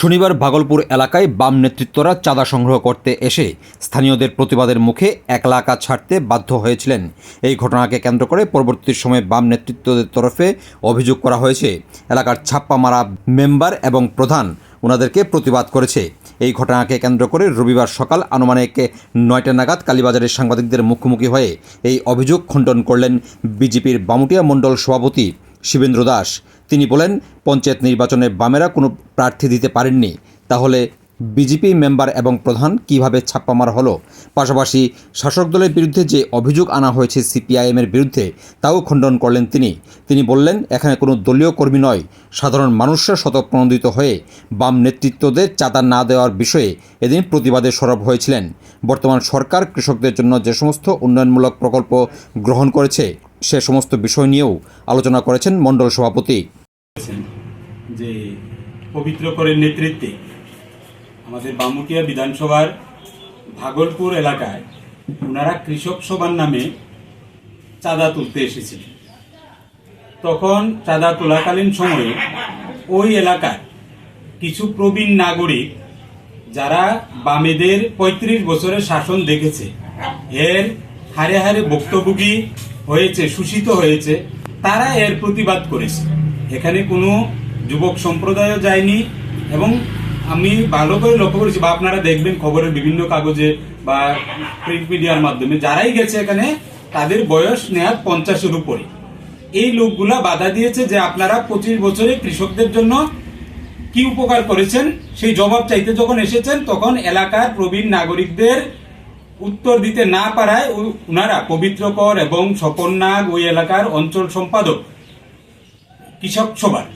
শনিবার ভাগলপুর এলাকায় বাম নেতৃত্বরা চাঁদা সংগ্রহ করতে এসে স্থানীয়দের প্রতিবাদের মুখে এলাকা ছাড়তে বাধ্য হয়েছিলেন। এই ঘটনাকে কেন্দ্র করে পরবর্তী সময়ে বাম নেতৃত্বদের তরফে অভিযোগ করা হয়েছে। এলাকার ছাপ্পা মারা মেম্বার এবং প্রধান ওনাদেরকে প্রতিবাদ করেছে। এই ঘটনাকে কেন্দ্র করে রবিবার সকাল আনুমানিক নয়টা নাগাদ কালীবাজারের সাংবাদিকদের মুখোমুখি হয়ে এই অভিযোগ খণ্ডন করলেন বিজেপির বামুটিয়া মণ্ডল সভাপতি শিবেন্দ্র দাস। তিনি বলেন, পঞ্চায়েত নির্বাচনে বামেরা কোনো প্রার্থী দিতে পারেননি। তাহলে বিজেপি মেম্বার এবং প্রধান কীভাবে ছাপ্পা মারা হলো? পাশাপাশি শাসক দলের বিরুদ্ধে যে অভিযোগ আনা হয়েছে সিপিআইএমের বিরুদ্ধে, তাও খণ্ডন করলেন তিনি। তিনি বললেন, এখানে কোনো দলীয় কর্মী নয়। সাধারণ মানুষরা স্বতঃপ্রণোদিত হয়ে বাম নেতৃত্বদের চাঁদা না দেওয়ার বিষয়ে এদিন প্রতিবাদে সরব হয়েছিলেন। বর্তমান সরকার কৃষকদের জন্য যে সমস্ত উন্নয়নমূলক প্রকল্প গ্রহণ করেছে, সে সমস্ত বিষয় নিয়েও আলোচনা করেছেন মণ্ডল সভাপতি। করেছেন যে পবিত্র করের নেতৃত্বে আমাদের বামুটিয়া বিধানসভার ভাগলপুর এলাকায় ওনারা কৃষক সভার নামে চাঁদা তুলতে এসেছিলেন। তখন চাঁদা তোলাকালীন সময়ে ওই এলাকার কিছু প্রবীণ নাগরিক যারা বামেদের ৩৫ বছরের শাসন দেখেছে, এর হারে হারে ভুক্তভোগী হয়েছে, শোষিত হয়েছে, তারা এর প্রতিবাদ করেছে। এখানে কোনো যুবক সম্প্রদায়ও যায়নি এবং আমি ভালো করে লক্ষ্য করেছি বা আপনারা দেখবেন খবরের বিভিন্ন কাগজে বা প্রিন্ট মিডিয়ার মাধ্যমে, যারাই গেছে এখানে, তাদের বয়স নেয়ার পঞ্চাশের উপরে। এই লোকগুলা বাধা দিয়েছে যে আপনারা পঁচিশ বছরে কৃষকদের জন্য কি উপকার করেছেন, সেই জবাব চাইতে যখন এসেছেন, তখন এলাকার প্রবীণ নাগরিকদের উত্তর দিতে না পারায় উ- উনারা পবিত্র কর এবং স্বপন নাগ ওই এলাকার অঞ্চল সম্পাদক কৃষক সভার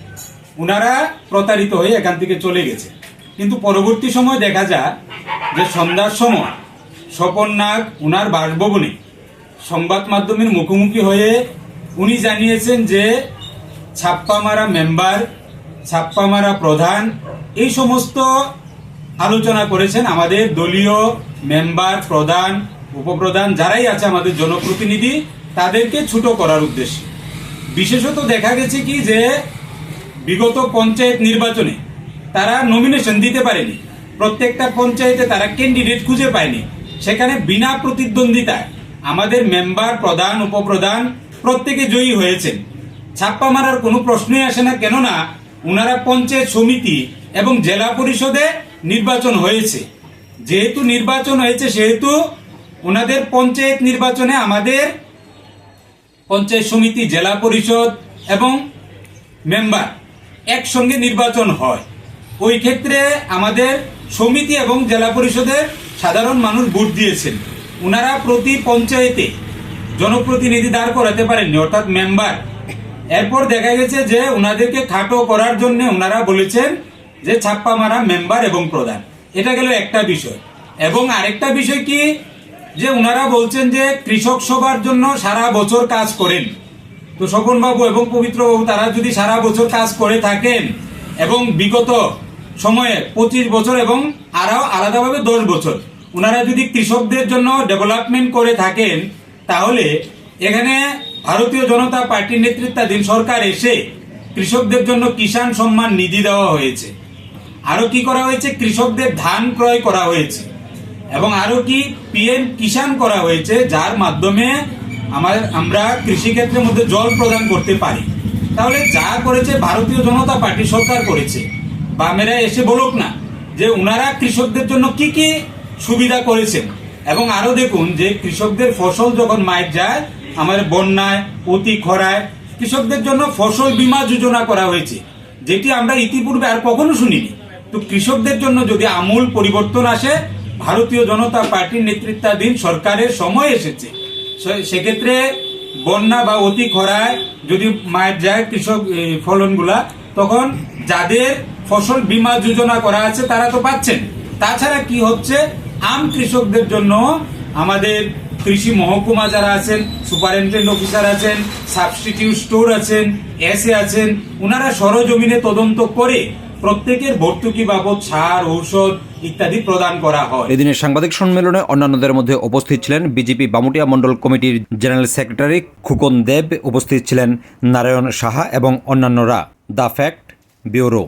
উনারা প্রতারিত হয়ে এখান থেকে চলে গেছে। কিন্তু পরবর্তী সময় দেখা যায় যে সন্ধ্যার সময় স্বপন নাগ উনার বাসভবনে সংবাদ মাধ্যমের মুখোমুখি হয়ে উনি জানিয়েছেন যে ছাপ্পামারা মেম্বার, ছাপ্পামারা প্রধান এই সমস্ত আলোচনা করেছেন আমাদের দলীয় মেম্বার, প্রধান, উপপ্রধান যারাই আছে আমাদের জনপ্রতিনিধি, তাদেরকে ছোট করার উদ্দেশ্যে। বিশেষত দেখা গেছে কি যে বিগত পঞ্চায়েত নির্বাচনে তারা নমিনেশন দিতে পারেনি। প্রত্যেকটা পঞ্চায়েতে তারা ক্যান্ডিডেট খুঁজে পায়নি। সেখানে বিনা প্রতিদ্বন্দ্বিতায় আমাদের মেম্বার প্রধান, উপপ্রধান প্রত্যেকে জয়ী হয়েছেন। ছাপ্পা মারার কোনো প্রশ্নই আসে না, কেননা ওনারা পঞ্চায়েত সমিতি এবং জেলা পরিষদে নির্বাচন হয়েছে। যেহেতু নির্বাচন হয়েছে, সেহেতু ওনাদের পঞ্চায়েত নির্বাচনে আমাদের পঞ্চায়েত সমিতি, জেলা পরিষদ এবং মেম্বার একসঙ্গে নির্বাচন হয়। ওই ক্ষেত্রে আমাদের সমিতি এবং জেলা পরিষদের সাধারণ মানুষ ভোট দিয়েছেন। ওনারা প্রতি পঞ্চায়েতে জনপ্রতিনিধি দাঁড় করাতে পারেননি, অর্থাৎ মেম্বার। এরপর দেখা গেছে যে ওনাদেরকে খাটো করার জন্য ওনারা বলেছেন যে ছাপ্পা মারা মেম্বার এবং প্রধান। এটা গেল একটা বিষয়। এবং আরেকটা বিষয় কি? যে ওনারা বলছেন যে কৃষক সভার জন্য সারা বছর কাজ করেন। তো স্বপন বাবু এবং পবিত্র বাবু তারা যদি সারা বছর কাজ করে থাকেন এবং বিগত সময়ে পঁচিশ বছর এবং আরও আলাদাভাবে দশ বছর ওনারা যদি কৃষকদের জন্য ডেভেলপমেন্ট করে থাকেন, তাহলে এখানে ভারতীয় জনতা পার্টির নেতৃত্বাধীন সরকার এসে কৃষকদের জন্য কিষাণ সম্মান নিধি দেওয়া হয়েছে। আরও কি করা হয়েছে? কৃষকদের ধান ক্রয় করা হয়েছে। এবং আরও কি পিএম কিষাণ করা হয়েছে যার মাধ্যমে আমার আমরা কৃষিক্ষেত্রের মধ্যে জল প্রদান করতে পারি। তাহলে যা করেছে ভারতীয় জনতা পার্টি সরকার করেছে। বামেরা এসে বলুক না যে ওনারা কৃষকদের জন্য কি কি সুবিধা করেছেন। এবং আরও দেখুন যে কৃষকদের ফসল যখন মাইট যায় আমাদের বন্যায় অতি খরায় কৃষকদের জন্য ফসল বীমা যোজনা করা হয়েছে যেটি আমরা ইতিপূর্বে আর কখনো শুনিনি। তো কৃষকদের জন্য যদি আমূল পরিবর্তন আসে ভারতীয় জনতা পার্টির নেতৃত্বাধীন সরকারের সময় এসেছে। সেক্ষেত্রে বন্যা বা অতি খরায় যদি মায়ের যায় কৃষক ফলনগুলা, তখন যাদের ফসল বীমা যোজনা করা আছে তারা তো পাচ্ছেন। তাছাড়া কি হচ্ছে? আম কৃষকদের জন্য আমাদের কৃষি মহকুমা যারা আছেন, সুপারিনটেন্ডেন্ট অফিসার আছেন, সাবস্টিটিউট স্টোর আছেন এসে আছেন ওনারা সরজমিনে তদন্ত করে প্রত্যেকের ভর্তুকি বাবদ সার, ঔষধ ইত্যাদি প্রদান করা হয়। এদিনের সাংবাদিক সম্মেলনে অন্যান্যদের মধ্যে উপস্থিত ছিলেন বিজেপি বামুটিয়া মণ্ডল কমিটির জেনারেল সেক্রেটারি খুকন দেব, উপস্থিত ছিলেন নারায়ণ সাহা এবং অন্যান্যরা। The fact bureau.